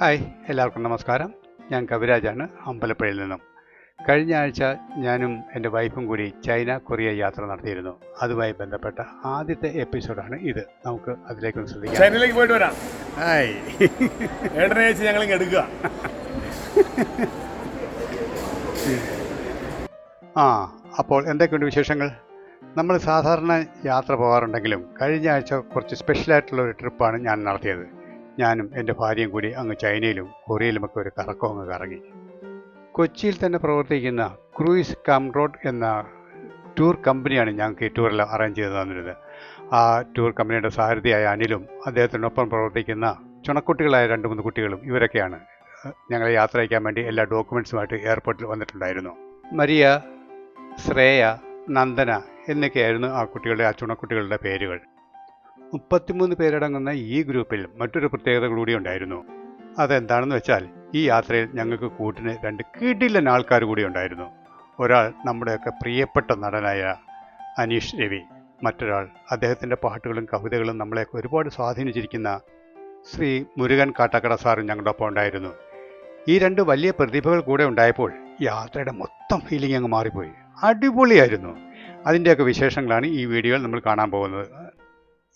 Hi എല്ലാവർക്കും നമസ്കാരം. ഞാൻ കവിരാജാണ് അമ്പലപ്പുഴയിൽ നിന്നും. കഴിഞ്ഞ ആഴ്ച ഞാനും എന്റെ വൈഫും കൂടി ചൈന കൊറിയ യാത്ര നടത്തിയിരുന്നു. അതുമായി ബന്ധപ്പെട്ട ആദ്യത്തെ എപ്പിസോഡാണ് ഇത്. നമുക്ക് അതിലേക്കൊന്ന് ശ്രദ്ധിക്കാം. ചൈനയിലേക്ക് പോയിട്ട് വരാം. ഹായ്. ഏട്ടനെ അയച്ച് ഞങ്ങൾ എടുക്കുക. ആ അപ്പോൾ എന്തൊക്കെയുണ്ട് വിശേഷങ്ങൾ? നമ്മൾ സാധാരണ യാത്ര പോകാറുണ്ടെങ്കിലും കഴിഞ്ഞ ആഴ്ച കുറച്ച് സ്പെഷ്യലായിട്ടുള്ള ഒരു ട്രിപ്പാണ് ഞാൻ നടത്തിയത്. ഞാനും എന്റെ ഭാര്യയും കൂടി അങ്ങ് ചൈനയിലും കൊറിയയിലുമൊക്കെ ഒരു കറക്കം അങ്ങ് കറങ്ങി. കൊച്ചിയിൽ തന്നെ പ്രവർത്തിക്കുന്ന ക്രൂയിസ് കം റോഡ് എന്ന ടൂർ കമ്പനിയാണ് ഞങ്ങൾക്ക് ഈ ടൂറെല്ലാം അറേഞ്ച് ചെയ്ത് തന്നിരുന്നത്. ആ ടൂർ കമ്പനിയുടെ സാരഥിയായ അനിലും അദ്ദേഹത്തിനൊപ്പം പ്രവർത്തിക്കുന്ന ചുണക്കുട്ടികളായ രണ്ട് മൂന്ന് കുട്ടികളും ഇവരൊക്കെയാണ് ഞങ്ങളെ യാത്ര അയക്കാൻ വേണ്ടി എല്ലാ ഡോക്യുമെന്റ്സുമായിട്ട് എയർപോർട്ടിൽ വന്നിട്ടുണ്ടായിരുന്നു. മരിയ ശ്രേയ നന്ദന എന്നൊക്കെയായിരുന്നു ആ കുട്ടികളുടെ ആ ചുണക്കുട്ടികളുടെ പേരുകൾ. മുപ്പത്തിമൂന്ന് പേരടങ്ങുന്ന ഈ ഗ്രൂപ്പിൽ മറ്റൊരു പ്രത്യേകത കൂടി ഉണ്ടായിരുന്നു. അതെന്താണെന്ന് വെച്ചാൽ ഈ യാത്രയിൽ ഞങ്ങൾക്ക് കൂട്ടിന് രണ്ട് കിടിലൻ ആൾക്കാർ കൂടി ഉണ്ടായിരുന്നു. ഒരാൾ നമ്മുടെയൊക്കെ പ്രിയപ്പെട്ട നടനായ അനീഷ് രവി മറ്റൊരാൾ അദ്ദേഹത്തിന്റെ പാട്ടുകളും കവിതകളും നമ്മളെയൊക്കെ ഒരുപാട് സ്വാധീനിച്ചിരിക്കുന്ന ശ്രീ മുരുകൻ കാട്ടക്കട സാറും ഞങ്ങളുടെ ഒപ്പം ഉണ്ടായിരുന്നു. ഈ രണ്ട് വലിയ പ്രതിഭകൾ കൂടെ ഉണ്ടായപ്പോൾ യാത്രയുടെ മൊത്തം ഫീലിംഗ് അങ്ങ് മാറിപ്പോയി. അടിപൊളിയായിരുന്നു. അതിന്റെയൊക്കെ വിശേഷങ്ങളാണ് ഈ വീഡിയോയിൽ നമ്മൾ കാണാൻ പോകുന്നത്.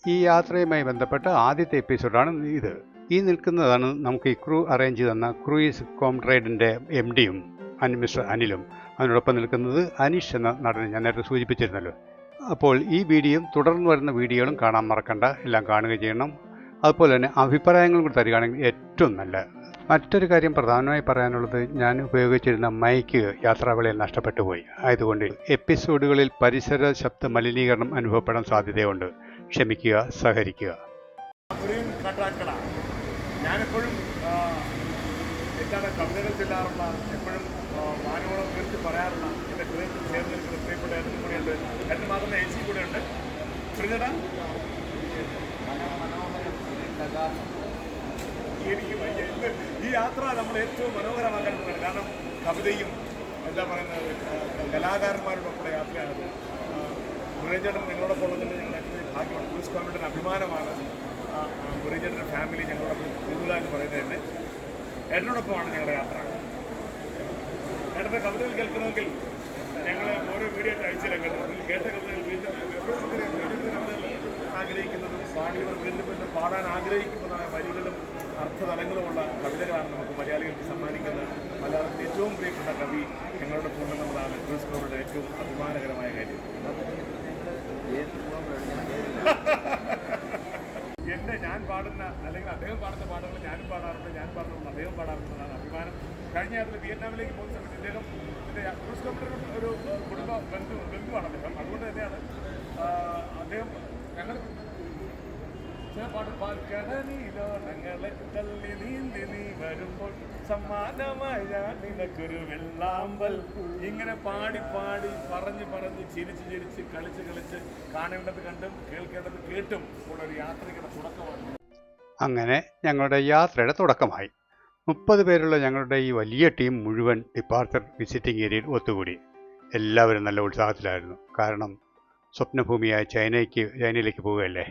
ഈ യാത്രയുമായി ബന്ധപ്പെട്ട ആദ്യത്തെ എപ്പിസോഡാണ് ഇത്. ഈ നിൽക്കുന്നതാണ് നമുക്ക് ഈ ക്രൂ അറേഞ്ച് തന്ന ക്രൂയിസ് കോംട്രേഡിന്റെ എം ഡിയും അനിൽ മിസ്റ്റർ അനിലും. അതിനോടൊപ്പം നിൽക്കുന്നത് അനീഷ് എന്ന നടനെ ഞാൻ നേരത്തെ സൂചിപ്പിച്ചിരുന്നല്ലോ. അപ്പോൾ ഈ വീഡിയോയും തുടർന്ന് വരുന്ന വീഡിയോകളും കാണാൻ മറക്കണ്ട. എല്ലാം കാണുക ചെയ്യണം. അതുപോലെ തന്നെ അഭിപ്രായങ്ങളും കൂടി തരികയാണെങ്കിൽ ഏറ്റവും നല്ല. മറ്റൊരു കാര്യം പ്രധാനമായി പറയാനുള്ളത് ഞാൻ ഉപയോഗിച്ചിരുന്ന മൈക്ക് യാത്രാവേളയിൽ നഷ്ടപ്പെട്ടു പോയി ആയതുകൊണ്ട് എപ്പിസോഡുകളിൽ പരിസര ശബ്ദ മലിനീകരണം അനുഭവപ്പെടാൻ സാധ്യതയുണ്ട്. ക്ഷമിക്കുക ചെല്ലാറുള്ള എപ്പോഴും പറയാറുള്ള ഈ യാത്ര നമ്മൾ ഏറ്റവും മനോഹരമാക്കാൻ പോവുകയാണ് കാരണം കവിതയും എന്താ പറയുന്നത് കലാകാരന്മാരുടെ കലാകാരന്മാരോടൊപ്പമുള്ള യാത്രയാണ് മുരളീചേട്ടൻ നിങ്ങളോടൊപ്പം ഉള്ളതിൽ ഭാഗ്യമാണ് ടൂറിസ്റ്റ് കോമിറ്റിയുടെ അഭിമാനമാണ്. ആ, ഫാമിലി ഞങ്ങളോടൊപ്പം കൂടുക എന്ന് പറയുന്നത് തന്നെ. ഏട്ടനോടൊപ്പമാണ് ഞങ്ങളുടെ യാത്ര. ഏട്ടന്റെ കവിതകൾ കേൾക്കണമെങ്കിൽ ഞങ്ങൾ ഓരോ വീഡിയോ അയച്ചില്ല കേട്ടോ. അതിൽ കേട്ട കവിതകൾ വീണ്ടും ആഗ്രഹിക്കുന്നതും പാടിയവർ വീണ്ടും വീണ്ടും പാടാൻ ആഗ്രഹിക്കുന്നതായ വരികളും അർത്ഥതലങ്ങളുമുള്ള കവിതകളാണ് നമുക്ക് മലയാളികൾക്ക് സമ്മാനിക്കുന്നത് മലയാളത്തിലെ ഏറ്റവും പ്രിയപ്പെട്ട കവി ഞങ്ങളുടെ കൊണ്ടുവന്നതാണ് ക്രിസ് കോറുടെ ഏറ്റവും അഭിമാനകരമായ കാര്യം. എന്റെ ഞാൻ പാടുന്ന അല്ലെങ്കിൽ അദ്ദേഹം പാടുന്ന പാട്ടുകൾ ഞാൻ പാടാറുണ്ട് ഞാൻ പാടുന്നത് അദ്ദേഹം പാടാറുണ്ടെന്നാണ് അഭിമാനം. കഴിഞ്ഞ യാത്ര വിയറ്റ്നാമിലേക്ക് പോകുന്ന സമയത്ത് ഇദ്ദേഹം എന്റെ ഒരു കുടുംബ ബന്ധു ബന്ധുവാണ് അദ്ദേഹം അതുകൊണ്ട് തന്നെയാണ് ആ, അദ്ദേഹം ഞങ്ങൾ നിനക്കൊരു വെള്ളാമ്പൽ. ഇങ്ങനെ പാടി പാടി പറഞ്ഞ് പറഞ്ഞ് ചിരിച്ച് ചിരിച്ച് കളിച്ച് കളിച്ച് കാണേണ്ടത് കണ്ടും കേൾക്കേണ്ടത് കേട്ടും ഉള്ള ഒരു യാത്രയുടെ തുടക്കമാണ് അങ്ങനെ ഞങ്ങളുടെ യാത്രയുടെ തുടക്കമായി. മുപ്പത് പേരുള്ള ഞങ്ങളുടെ ഈ വലിയ ടീം മുഴുവൻ ഡിപ്പാർച്ചർ വിസിറ്റിംഗ് ഏരിയയിൽ ഒത്തുകൂടി. എല്ലാവരും നല്ല ഉത്സാഹത്തിലായിരുന്നു. കാരണം സ്വപ്നഭൂമിയായ ചൈനയ്ക്ക് ചൈനയിലേക്ക് പോവുകയല്ലേ?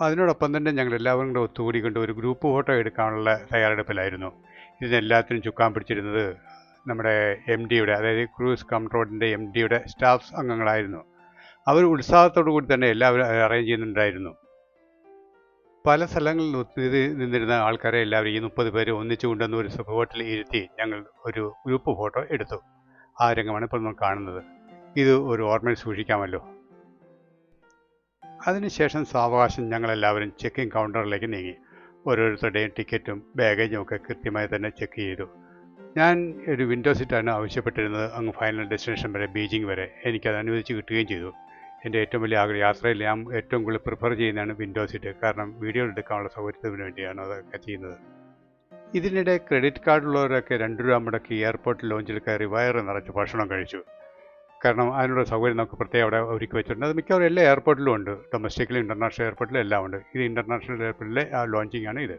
അതിനോടൊപ്പം തന്നെ ഞങ്ങൾ എല്ലാവരും കൂടെ ഒത്തുകൂടിക്കൊണ്ട് ഒരു ഗ്രൂപ്പ് ഫോട്ടോ എടുക്കാനുള്ള തയ്യാറെടുപ്പിലായിരുന്നു. ഇതിനെല്ലാത്തിനും ചുക്കാൻ പിടിച്ചിരുന്നത് നമ്മുടെ എം ഡിയുടെ അതായത് ക്രൂസ് കൺട്രോളിന്റെ എം ഡിയുടെ സ്റ്റാഫ് അംഗങ്ങളായിരുന്നു. അവർ ഉത്സാഹത്തോടു കൂടി തന്നെ എല്ലാവരും അറേഞ്ച് ചെയ്യുന്നുണ്ടായിരുന്നു. പല സ്ഥലങ്ങളിൽ ഒത്തിരി നിന്നിരുന്ന ആൾക്കാരെ എല്ലാവരും ഈ മുപ്പത് പേര് ഒന്നിച്ചു കൊണ്ടുവന്ന് ഒരു സ്പോട്ടിൽ ഇരുത്തി ഞങ്ങൾ ഒരു ഗ്രൂപ്പ് ഫോട്ടോ എടുത്തു. ആ രംഗമാണ് ഇപ്പോൾ നമ്മൾ കാണുന്നത്. ഇത് ഒരു ഓർമ്മയിൽ സൂക്ഷിക്കാമല്ലോ. അതിനുശേഷം സാവകാശം ഞങ്ങളെല്ലാവരും ചെക്കിംഗ് കൗണ്ടറിലേക്ക് നീങ്ങി. ഓരോരുത്തരുടെയും ടിക്കറ്റും ബാഗേജും ഒക്കെ കൃത്യമായി തന്നെ ചെക്ക് ചെയ്തു. ഞാൻ ഒരു വിൻഡോ സീറ്റാണ് ആവശ്യപ്പെട്ടിരുന്നത്. അങ്ങ് ഫൈനൽ ഡെസ്റ്റിനേഷൻ വരെ ബീജിംഗ് വരെ. എനിക്കത് അനുവദിച്ച് കിട്ടുകയും ചെയ്തു. എന്റെ ഏറ്റവും വലിയ ആഗ്രഹം യാത്രയിൽ ഞാൻ ഏറ്റവും കൂടുതൽ പ്രിഫർ ചെയ്യുന്നതാണ് വിൻഡോ സീറ്റ് കാരണം വീഡിയോ എടുക്കാനുള്ള സൗകര്യത്തിന് വേണ്ടിയാണ് അതൊക്കെ ചെയ്യുന്നത്. ഇതിനിടെ ക്രെഡിറ്റ് കാർഡുള്ളവരൊക്കെ രണ്ട് രൂപ മുടക്കി എയർപോർട്ട് ലോഞ്ചിൽ കയറി വയറ് നിറച്ച് ഭക്ഷണം കഴിച്ചു. കാരണം അതിനുള്ള സൗകര്യം നമുക്ക് പ്രത്യേകം അവിടെ ഒരുക്കി വെച്ചിട്ടുണ്ട്. അത് മിക്കവാറും എല്ലാ എയർപോർട്ടിലും ഉണ്ട്. ഡൊമസ്റ്റിക്കിലും ഇന്റർനാഷണൽ എയർപോർട്ടിലും എല്ലാം ഉണ്ട്. ഇത് ഇന്റർനാഷണൽ എയർപോർട്ടിലെ ലോഞ്ചിങ് ആണ് ഇത്.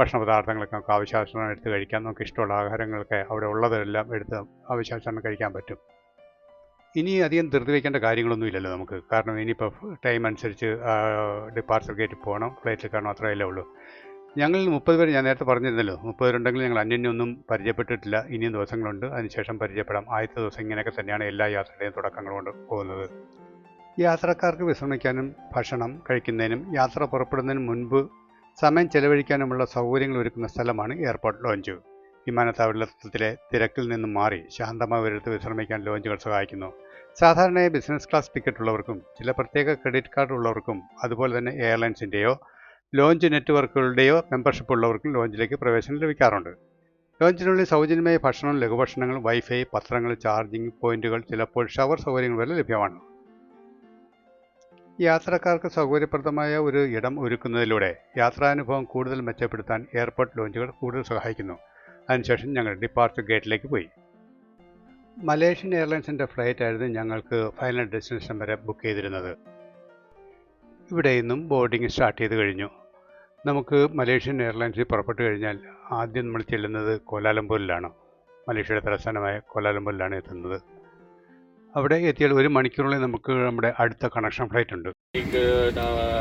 ഭക്ഷണ പദാർത്ഥങ്ങളൊക്കെ നമുക്ക് ആവശ്യാനുസരണം എടുത്ത് കഴിക്കാം. നമുക്ക് ഇഷ്ടമുള്ള ആഹാരങ്ങളൊക്കെ അവിടെ ഉള്ളതെല്ലാം എടുത്ത് ആവശ്യാനുസരണം കഴിക്കാൻ പറ്റും. ഇനി അധികം ധൃതി വയ്ക്കേണ്ട കാര്യങ്ങളൊന്നും ഇല്ലല്ലോ നമുക്ക്. കാരണം ഇനിയിപ്പോൾ ടൈം അനുസരിച്ച് ഡിപ്പാർച്ചർ ഗേറ്റ് പോകണം. ഫ്ലൈറ്റിൽ കാണണം അത്രയല്ലേ ഉള്ളൂ. ഞങ്ങൾ മുപ്പത് പേര് ഞാൻ നേരത്തെ പറഞ്ഞിരുന്നല്ലോ മുപ്പത് പേരുണ്ടെങ്കിൽ ഞങ്ങൾ അന്യന്യൊന്നും പരിചയപ്പെട്ടിട്ടില്ല. ഇനിയും ദിവസങ്ങളുണ്ട്. അതിനുശേഷം പരിചയപ്പെടാം. ആദ്യത്തെ ദിവസം ഇങ്ങനെയൊക്കെ തന്നെയാണ് എല്ലാ യാത്രയുടെയും തുടക്കങ്ങൾ കൊണ്ട് പോകുന്നത്. യാത്രക്കാർക്ക് വിശ്രമിക്കാനും ഭക്ഷണം കഴിക്കുന്നതിനും യാത്ര പുറപ്പെടുന്നതിന് മുൻപ് സമയം ചെലവഴിക്കാനുമുള്ള സൗകര്യങ്ങൾ ഒരുക്കുന്ന സ്ഥലമാണ് എയർപോർട്ട് ലോഞ്ച്. വിമാനത്താവളത്തിലെ തിരക്കിൽ നിന്നും മാറി ശാന്തമായ ഒരിടത്ത് വിശ്രമിക്കാൻ ലോഞ്ചുകൾ സഹായിക്കുന്നു. സാധാരണയായി ബിസിനസ് ക്ലാസ് ടിക്കറ്റ് ഉള്ളവർക്കും ചില പ്രത്യേക ക്രെഡിറ്റ് കാർഡ് ഉള്ളവർക്കും അതുപോലെ തന്നെ എയർലൈൻസിന്റെയോ ലോഞ്ച് നെറ്റ്വർക്കുകളുടെയോ മെമ്പർഷിപ്പ് ഉള്ളവർക്കും ലോഞ്ചിലേക്ക് പ്രവേശനം ലഭിക്കാറുണ്ട്. ലോഞ്ചിനുള്ളിൽ സൗജന്യമായ ഭക്ഷണം ലഘുഭക്ഷണങ്ങൾ വൈഫൈ പത്രങ്ങൾ ചാർജിംഗ് പോയിന്റുകൾ ചിലപ്പോൾ ഷവർ സൗകര്യങ്ങൾ വരെ ലഭ്യമാണ്. യാത്രക്കാർക്ക് സൗകര്യപ്രദമായ ഒരു ഇടം ഒരുക്കുന്നതിലൂടെ യാത്രാനുഭവം കൂടുതൽ മെച്ചപ്പെടുത്താൻ എയർപോർട്ട് ലോഞ്ചുകൾ കൂടുതൽ സഹായിക്കുന്നു. അതിനുശേഷം ഞങ്ങൾ ഡിപ്പാർച്ചർ ഗേറ്റിലേക്ക് പോയി. മലേഷ്യൻ എയർലൈൻസിന്റെ ഫ്ലൈറ്റ് ആയിരുന്നു ഞങ്ങൾക്ക് ഫൈനൽ ഡെസ്റ്റിനേഷൻ വരെ ബുക്ക് ചെയ്തിരുന്നത്. ഇവിടെ നിന്നും ബോർഡിംഗ് സ്റ്റാർട്ട് ചെയ്ത് കഴിഞ്ഞു. നമുക്ക് മലേഷ്യൻ എയർലൈൻസിൽ പുറപ്പെട്ടു കഴിഞ്ഞാൽ ആദ്യം നമ്മൾ ചെല്ലുന്നത് കോലാലംപൂരിലാണ്. മലേഷ്യയുടെ തലസ്ഥാനമായ കോലാലംപൂരിലാണ് എത്തുന്നത്. അവിടെ എത്തിയാൽ ഒരു മണിക്കൂറിൽ നമുക്ക് നമ്മുടെ അടുത്ത കണക്ഷൻ ഫ്ലൈറ്റ് ഉണ്ട്. Uh,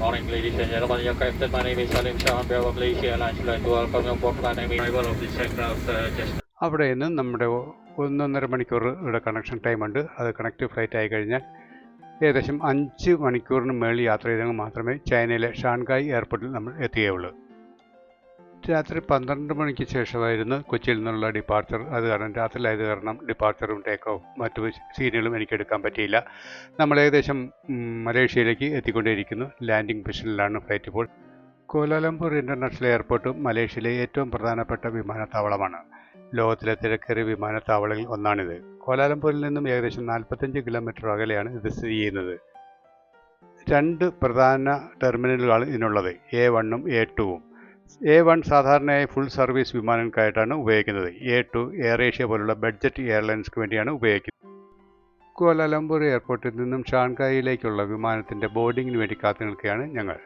morning, ladies and gentlemen. Your captain, my name is Salim Shah. On behalf Malaysia Airlines, I'd like to welcome you aboard flight name arrival of this aircraft uh, just അവിടെ നിന്ന് നമ്മുടെ ഒന്നൊന്നര മണിക്കൂർ ഇവിടെ connection time ഉണ്ട്. അത് connective flight ആയി കഴിഞ്ഞാൽ ഏകദേശം അഞ്ച് മണിക്കൂറിന് മേളിൽ യാത്ര ചെയ്തെങ്കിൽ മാത്രമേ ചൈനയിലെ ഷാൻഗായ് എയർപോർട്ടിൽ നമ്മൾ എത്തുകയുള്ളൂ രാത്രി പന്ത്രണ്ട് മണിക്ക് ശേഷമായിരുന്നു കൊച്ചിയിൽ നിന്നുള്ള ഡിപ്പാർച്ചർ അത് കാരണം രാത്രിയിലായത് കാരണം ഡിപ്പാർച്ചറും ടേക്ക് ഓഫ് മറ്റു സീനുകളും എനിക്ക് എടുക്കാൻ പറ്റിയില്ല. നമ്മൾ ഏകദേശം മലേഷ്യയിലേക്ക് എത്തിക്കൊണ്ടേയിരിക്കുന്നു. ലാൻഡിംഗ് പൊസിഷനിലാണ് ഫ്ലൈറ്റ് ഇപ്പോൾ. കോലാലംപൂർ ഇന്റർനാഷണൽ എയർപോർട്ടും മലേഷ്യയിലെ ഏറ്റവും പ്രധാനപ്പെട്ട വിമാനത്താവളമാണ്. ലോകത്തിലെ തിരക്കേറിയ വിമാനത്താവളങ്ങളിൽ ഒന്നാണിത്. കോലാലംപൂരിൽ നിന്നും ഏകദേശം നാൽപ്പത്തഞ്ച് കിലോമീറ്റർ അകലെയാണ് ഇത് സ്ഥിതി ചെയ്യുന്നത്. രണ്ട് പ്രധാന ടെർമിനലുകളാണ് ഇതിനുള്ളത്. എ വണ്ണും എ ടുവും എ വൺ സാധാരണയായി ഫുൾ സർവീസ് വിമാനങ്ങൾക്കായിട്ടാണ് ഉപയോഗിക്കുന്നത്. എ ടു എയർ ഏഷ്യ പോലുള്ള ബഡ്ജറ്റ് എയർലൈൻസ്ക്ക് വേണ്ടിയാണ് ഉപയോഗിക്കുന്നത്. കോലാലംപൂർ എയർപോർട്ടിൽ നിന്നും ഷാൻകായിലേക്കുള്ള വിമാനത്തിന്റെ ബോർഡിങ്ങിന് വേണ്ടി കാത്തു നിൽക്കുകയാണ് ഞങ്ങൾ.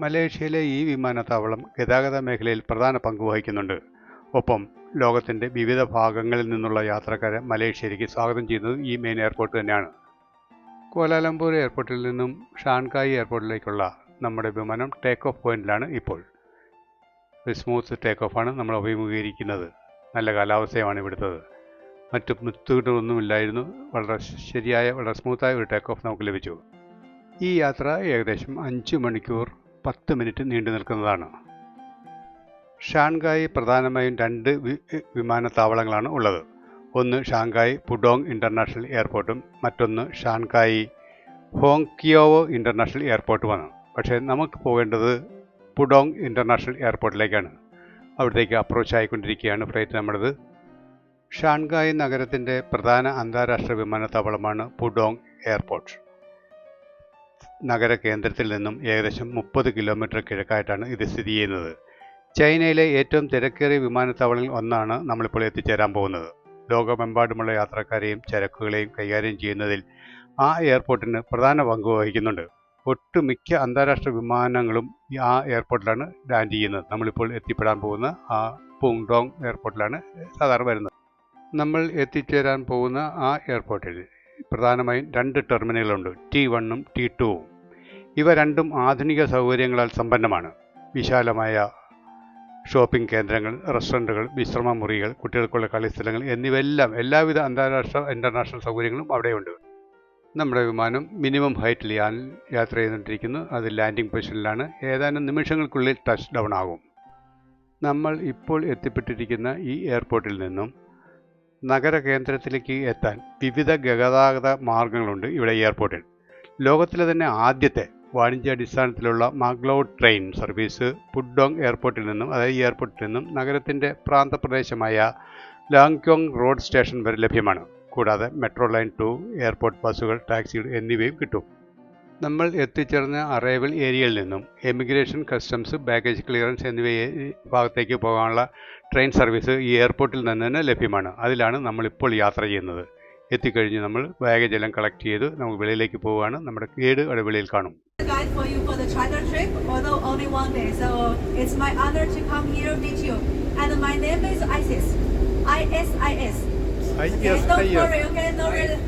മലേഷ്യയിലെ ഈ വിമാനത്താവളം ഗതാഗത മേഖലയിൽ പ്രധാന പങ്ക് വഹിക്കുന്നുണ്ട്. ഒപ്പം ലോകത്തിന്റെ വിവിധ ഭാഗങ്ങളിൽ നിന്നുള്ള യാത്രക്കാരെ മലേഷ്യയിലേക്ക് സ്വാഗതം ചെയ്യുന്നത് ഈ മെയിൻ എയർപോർട്ട് തന്നെയാണ്. കോലാലംപൂർ എയർപോർട്ടിൽ നിന്നും ഷാൻകായി എയർപോർട്ടിലേക്കുള്ള നമ്മുടെ വിമാനം ടേക്ക് ഓഫ് പോയിന്റിലാണ് ഇപ്പോൾ. ഒരു സ്മൂത്ത് ടേക്ക് ഓഫാണ് നമ്മൾ അഭിമുഖീകരിക്കുന്നത്. നല്ല കാലാവസ്ഥയാണ് ഇവിടുത്തത്. മറ്റു മുത്തുകിട്ടൊന്നുമില്ലായിരുന്നു വളരെ ശരിയായ വളരെ സ്മൂത്തായ ഒരു ടേക്ക് ഓഫ് നമുക്ക് ലഭിച്ചു. ഈ യാത്ര ഏകദേശം അഞ്ച് മണിക്കൂർ പത്ത് മിനിറ്റ് നീണ്ടു നിൽക്കുന്നതാണ്. ഷാൻഗായി പ്രധാനമായും രണ്ട് വിമാനത്താവളങ്ങളാണ് ഉള്ളത്. ഒന്ന് ഷാങ്കായ് പുഡോങ് ഇന്റർനാഷണൽ എയർപോർട്ടും മറ്റൊന്ന് ഷാങ്കായ് ഹോങ്കിയോവോ ഇന്റർനാഷണൽ എയർപോർട്ടുമാണ്. പക്ഷേ നമുക്ക് പോകേണ്ടത് പുഡോങ് ഇന്റർനാഷണൽ എയർപോർട്ടിലേക്കാണ്. അവിടത്തേക്ക് അപ്രോച്ച് ആയിക്കൊണ്ടിരിക്കുകയാണ് ഫ്ലൈറ്റ് നമ്മുടേത് ഷാൻഗായ് നഗരത്തിന്റെ പ്രധാന അന്താരാഷ്ട്ര വിമാനത്താവളമാണ് പുഡോങ് എയർപോർട്ട്. നഗര കേന്ദ്രത്തിൽ നിന്നും ഏകദേശം മുപ്പത് കിലോമീറ്റർ കിഴക്കായിട്ടാണ് ഇത് സ്ഥിതി ചെയ്യുന്നത്. ചൈനയിലെ ഏറ്റവും തിരക്കേറിയ വിമാനത്താവളങ്ങളിൽ ഒന്നാണ് നമ്മളിപ്പോൾ എത്തിച്ചേരാൻ പോകുന്നത്. ലോകമെമ്പാടുമുള്ള യാത്രക്കാരെയും ചരക്കുകളെയും കൈകാര്യം ചെയ്യുന്നതിൽ ആ എയർപോർട്ടിന് പ്രധാന പങ്ക് വഹിക്കുന്നുണ്ട്. ഒട്ടുമിക്ക അന്താരാഷ്ട്ര വിമാനങ്ങളും ആ എയർപോർട്ടിലാണ് ലാൻഡ് ചെയ്യുന്നത്. നമ്മളിപ്പോൾ എത്തിപ്പെടാൻ പോകുന്ന ആ പുങ്ഡോങ് എയർപോർട്ടിലാണ് സാധാരണ വരുന്നത്. നമ്മൾ എത്തിച്ചേരാൻ പോകുന്ന ആ എയർപോർട്ടിൽ പ്രധാനമായും രണ്ട് ടെർമിനലുകളുണ്ട്. ടി വണ്ണും ടി ടുവും ഇവ രണ്ടും ആധുനിക സൗകര്യങ്ങളാൽ സമ്പന്നമാണ്. വിശാലമായ ഷോപ്പിംഗ് കേന്ദ്രങ്ങൾ റെസ്റ്റോറന്റുകൾ വിശ്രമ മുറികൾ കുട്ടികൾക്കുള്ള കളിസ്ഥലങ്ങൾ എന്നിവയെല്ലാം എല്ലാവിധ അന്താരാഷ്ട്ര ഇന്റർനാഷണൽ സൗകര്യങ്ങളും അവിടെയുണ്ട്. നമ്മുടെ വിമാനം മിനിമം ഹൈറ്റിൽ യാത്ര ചെയ്തുകൊണ്ടിരിക്കുന്നു. അത് ലാൻഡിംഗ് പൊസിഷനിലാണ്. ഏതാനും നിമിഷങ്ങൾക്കുള്ളിൽ ടച്ച് ഡൗൺ ആകും. നമ്മൾ ഇപ്പോൾ എത്തിപ്പെട്ടിരിക്കുന്ന ഈ എയർപോർട്ടിൽ നിന്നും നഗര കേന്ദ്രത്തിലേക്ക് എത്താൻ വിവിധ ഗതാഗത മാർഗങ്ങളുണ്ട് ഇവിടെ എയർപോർട്ടിൽ. ലോകത്തിലെ തന്നെ ആദ്യത്തെ വാണിജ്യാടിസ്ഥാനത്തിലുള്ള മാഗ്ലൗഡ് ട്രെയിൻ സർവീസ് പുഡോങ് എയർപോർട്ടിൽ നിന്നും അതായത് എയർപോർട്ടിൽ നിന്നും നഗരത്തിന്റെ പ്രാന്തപ്രദേശമായ ലാങ്ക്യോങ് റോഡ് സ്റ്റേഷൻ വരെ ലഭ്യമാണ്. കൂടാതെ മെട്രോ ലൈൻ ടു എയർപോർട്ട് ബസ്സുകൾ ടാക്സികൾ എന്നിവയും കിട്ടും. നമ്മൾ എത്തിച്ചേർന്ന അറൈവൽ ഏരിയയിൽ നിന്നും എമിഗ്രേഷൻ കസ്റ്റംസ് ബാഗേജ് ക്ലിയറൻസ് എന്നിവ ഭാഗത്തേക്ക് പോകാനുള്ള ട്രെയിൻ സർവീസ് ഈ എയർപോർട്ടിൽ നിന്ന് തന്നെ ലഭ്യമാണ്. അതിലാണ് നമ്മളിപ്പോൾ യാത്ര ചെയ്യുന്നത്. എത്തിക്കഴിഞ്ഞ് നമ്മൾ ബാഗേജ് എല്ലാം കളക്ട് ചെയ്ത് നമുക്ക് വെളിയിലേക്ക് പോവുകയാണ്. നമ്മുടെ ഗൈഡ് അവിടെ കാണും. Guide for you for the China trip, although only one day. So it's my honor to come here meet you. And my name is Isis. I-S-I-S. Okay, don't worry, okay? No worry.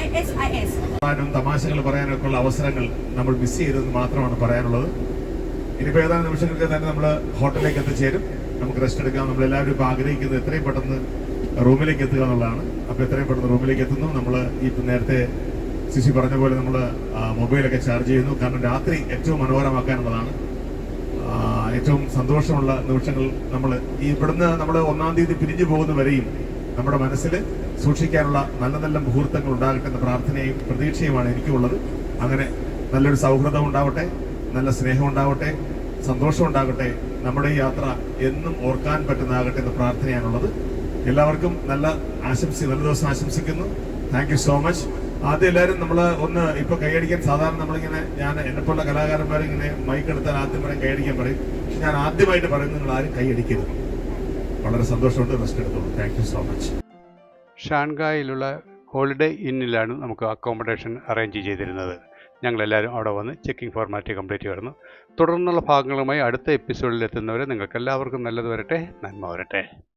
I-S-I-S. പറയാനും തമാശകൾ പറയാനൊക്കെ ഉള്ള അവസരങ്ങൾ നമ്മൾ miss ചെയ്തെന്ന് മാത്രമാണ് പറയാനുള്ളത് ഇനിയിപ്പോൾ ഏതാനും നിമിഷങ്ങൾക്ക് തന്നെ നമ്മൾ ഹോട്ടലിലേക്ക് എത്തിച്ചേരും നമുക്ക് റെസ്റ്റ് എടുക്കാം നമ്മൾ എല്ലാവരും ഇപ്പോൾ ആഗ്രഹിക്കുന്നത് എത്രയും പെട്ടെന്ന് റൂമിലേക്ക് എത്തുക എന്നുള്ളതാണ് അപ്പോൾ എത്രയും പെട്ടെന്ന് റൂമിലേക്ക് എത്തുന്നു നമ്മൾ ഈ ഇപ്പം നേരത്തെ സിസി പറഞ്ഞ പോലെ നമ്മൾ മൊബൈലൊക്കെ ചാർജ് ചെയ്യുന്നു. കാരണം രാത്രി ഏറ്റവും മനോഹരമാക്കാനുള്ളതാണ്. ഏറ്റവും സന്തോഷമുള്ള നിമിഷങ്ങൾ നമ്മൾ ഈ ഇവിടുന്ന് നമ്മൾ ഒന്നാം തീയതി പിരിഞ്ഞു പോകുന്ന വരെയും നമ്മുടെ മനസ്സിൽ സൂക്ഷിക്കാനുള്ള നല്ല നല്ല മുഹൂർത്തങ്ങൾ ഉണ്ടാകട്ടെ എന്ന പ്രാർത്ഥനയും പ്രതീക്ഷയുമാണ് എനിക്കുള്ളത്. അങ്ങനെ നല്ലൊരു സൗഹൃദം ഉണ്ടാവട്ടെ നല്ല സ്നേഹം ഉണ്ടാവട്ടെ സന്തോഷം ഉണ്ടാകട്ടെ നമ്മുടെ ഈ യാത്ര എന്നും ഓർക്കാൻ പറ്റുന്നതാകട്ടെ എന്ന പ്രാർത്ഥനയാണുള്ളത്. എല്ലാവർക്കും നല്ല ആശംസ നല്ല ദിവസം ആശംസിക്കുന്നു. താങ്ക് സോ മച്ച് ആദ്യം എല്ലാവരും നമ്മൾ ഒന്ന് ഇപ്പൊ കൈയടിക്കാൻ സാധാരണ നമ്മളിങ്ങനെ ഞാൻ എന്നെപ്പോലുള്ള കലാകാരന്മാർ ഇങ്ങനെ മൈക്ക് എടുത്താൽ ആദ്യം പറയും കൈയടിക്കാൻ പറയും. പക്ഷെ ഞാൻ ആദ്യമായിട്ട് പറയുന്നത് നിങ്ങൾ ആരും കൈയടിക്കരുത് വളരെ സന്തോഷമുണ്ട് റെസ്റ്റ് എടുത്തോളൂ. താങ്ക് യു സോ മച്ച് ഷാൻഗായിലുള്ള ഹോളിഡേ ഇന്നിലാണ് നമുക്ക് അക്കോമഡേഷൻ അറേഞ്ച് ചെയ്തിരുന്നത്. ഞങ്ങളെല്ലാവരും അവിടെ വന്ന് ചെക്കിംഗ് ഫോർമാറ്റ് കംപ്ലീറ്റ് ചെയ്യുന്നു തുടർന്നുള്ള ഭാഗങ്ങളുമായി അടുത്ത എപ്പിസോഡിൽ എത്തുന്നവരെ നിങ്ങൾക്കെല്ലാവർക്കും നല്ലത് വരട്ടെ. നന്മ വരട്ടെ.